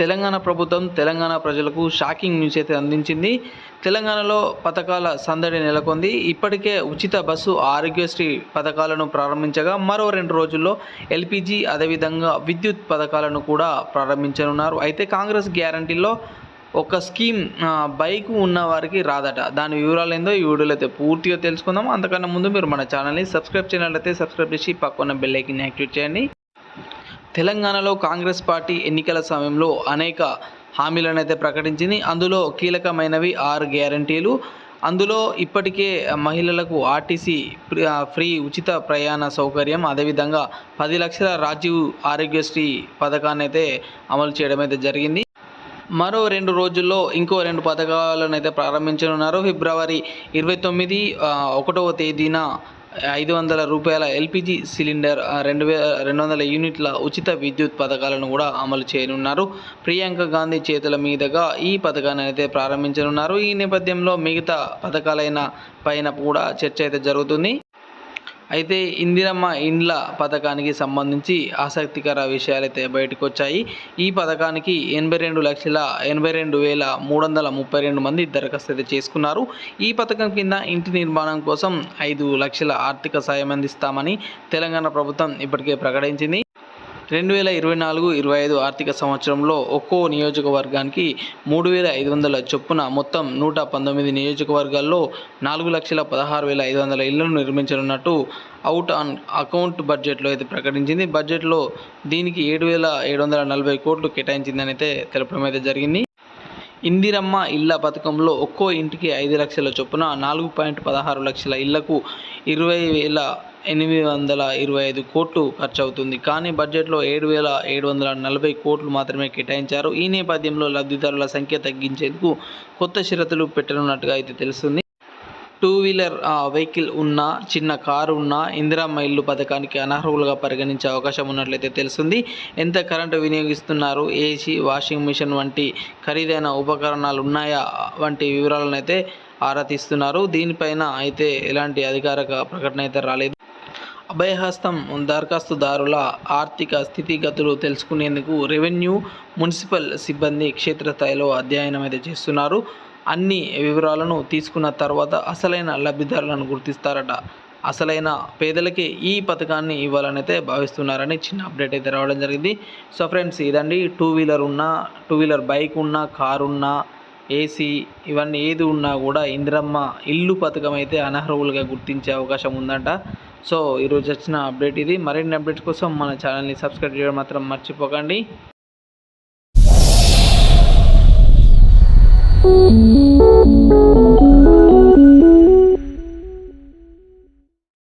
తెలంగాణ ప్రభుత్వం తెలంగాణ ప్రజలకు shocking news అయితే అందించింది. తెలంగాణలో పథకాల సందడి నెలకొంది. ఇప్పటికే ఉచిత బస్సు ఆరోగ్యశ్రీ పథకాలను ప్రారంభించగా మరో రెండు రోజుల్లో ఎల్పిజి అదేవిధంగా విద్యుత్ పథకాలను కూడా ప్రారంభించనున్నారు. అయితే కాంగ్రెస్ గ్యారంటీలో ఒక స్కీమ్ బైక్ ఉన్న వారికి రాదట. దాని వివరాలు ఏందో ఈ వీడియోలో అయితే పూర్తిగా తెలుసుకుందాం. అంతకన్నా ముందు మీరు మన ఛానల్ని సబ్స్క్రైబ్ చేయాలంటే సబ్స్క్రైబ్ చేసి పక్కన బెల్ యాక్టివేట్ చేయండి. తెలంగాణలో కాంగ్రెస్ పార్టీ ఎన్నికల సమయంలో అనేక హామీలను అయితే ప్రకటించింది. అందులో కీలకమైనవి ఆరు గ్యారంటీలు. అందులో ఇప్పటికే మహిళలకు ఆర్టీసీ ఫ్రీ- ఉచిత ప్రయాణ సౌకర్యం అదేవిధంగా పది లక్షల రాజీవ్ ఆరోగ్యశ్రీ పథకాన్ని అయితే అమలు చేయడం అయితే జరిగింది. మరో రెండు రోజుల్లో ఇంకో రెండు పథకాలను అయితే ప్రారంభించనున్నారు. ఫిబ్రవరి ఇరవై తొమ్మిది ఒకటవ తేదీన ఐదు వందల రూపాయల ఎల్పిజి సిలిండర్ రెండు వే రెండు వందల యూనిట్ల ఉచిత విద్యుత్ పథకాలను కూడా అమలు చేయనున్నారు. ప్రియాంక గాంధీ చేతుల మీదుగా ఈ పథకాన్ని అయితే ప్రారంభించనున్నారు. ఈ నేపథ్యంలో మిగతా పథకాలైన పైన కూడా చర్చ అయితే జరుగుతుంది. అయితే ఇందిరమ్మ ఇండ్ల పథకానికి సంబంధించి ఆసక్తికర విషయాలు అయితే బయటకు వచ్చాయి ఈ పథకానికి ఎనభై రెండు లక్షల ఎనభై రెండు వేల మూడు వందల ముప్పై రెండు మంది దరఖాస్తు అయితే చేసుకున్నారు. ఈ పథకం కింద ఇంటి నిర్మాణం కోసం ఐదు లక్షల ఆర్థిక సాయం అందిస్తామని తెలంగాణ ప్రభుత్వం ఇప్పటికే ప్రకటించింది. రెండు వేల ఇరవై నాలుగు ఇరవై ఐదు ఆర్థిక సంవత్సరంలో ఒక్కో నియోజకవర్గానికి మూడు వేల ఐదు వందల చొప్పున మొత్తం నూట పంతొమ్మిది నియోజకవర్గాల్లో నాలుగు లక్షల పదహారు వేల ఐదు వందల ఇళ్ళను నిర్మించనున్నట్టు అవుట్ ఆన్ అకౌంట్ బడ్జెట్లో అయితే ప్రకటించింది. బడ్జెట్లో దీనికి ఏడు వేల ఏడు వందల నలభై కోట్లు కేటాయించిందని అయితే తెలపడం అయితే జరిగింది. ఇందిరమ్మ ఇళ్ళ పథకంలో ఒక్కో ఇంటికి ఐదు లక్షల చొప్పున నాలుగు పాయింట్ పదహారు లక్షల ఇళ్ళకు ఇరవై వేల ఎనిమిది వందల ఇరవై ఐదు కోట్లు ఖర్చు అవుతుంది కానీ బడ్జెట్లో ఏడు వేల ఏడు వందల నలభై కోట్లు మాత్రమే కేటాయించారు. ఈ నేపథ్యంలో లబ్ధిదారుల సంఖ్య తగ్గించేందుకు కొత్త షరతులు పెట్టనున్నట్టుగా అయితే తెలుస్తుంది. టూ వీలర్ వెహికల్ ఉన్న చిన్న కారు ఉన్న ఇందిరా మైళ్ళు పథకానికి అనర్హులుగా పరిగణించే అవకాశం ఉన్నట్లయితే తెలుస్తుంది. ఎంత కరెంటు వినియోగిస్తున్నారు? ఏసీ వాషింగ్ మిషన్ వంటి ఖరీదైన ఉపకరణాలు ఉన్నాయా? వంటి వివరాలను అయితే ఆరా తీస్తున్నారు. దీనిపైన అయితే ఎలాంటి అధికారిక ప్రకటన అయితే రాలేదు. అభయహస్తం దరఖాస్తుదారుల ఆర్థిక స్థితిగతులు తెలుసుకునేందుకు రెవెన్యూ మున్సిపల్ సిబ్బంది క్షేత్రస్థాయిలో అధ్యయనం అయితే చేస్తున్నారు. అన్ని వివరాలను తీసుకున్న తర్వాత అసలైన లబ్ధిదారులను గుర్తిస్తారట. అసలైన పేదలకే ఈ పథకాన్ని ఇవ్వాలని అయితే భావిస్తున్నారని చిన్న అప్డేట్ అయితే రావడం జరిగింది. సో ఫ్రెండ్స్ ఇదండి. టూ వీలర్ ఉన్నా టూ వీలర్ బైక్ ఉన్నా కారు ఉన్నా ఏసీ ఇవన్నీ ఏది ఉన్నా కూడా ఇందిరమ్మ ఇల్లు పథకం అయితే అనర్హులుగా గుర్తించే అవకాశం ఉందంట. సో ఈరోజు వచ్చిన అప్డేట్ ఇది మరిన్ని అప్డేట్స్ కోసం మన ఛానల్ని సబ్స్క్రైబ్ చేయడం మాత్రం మర్చిపోకండి Thank you.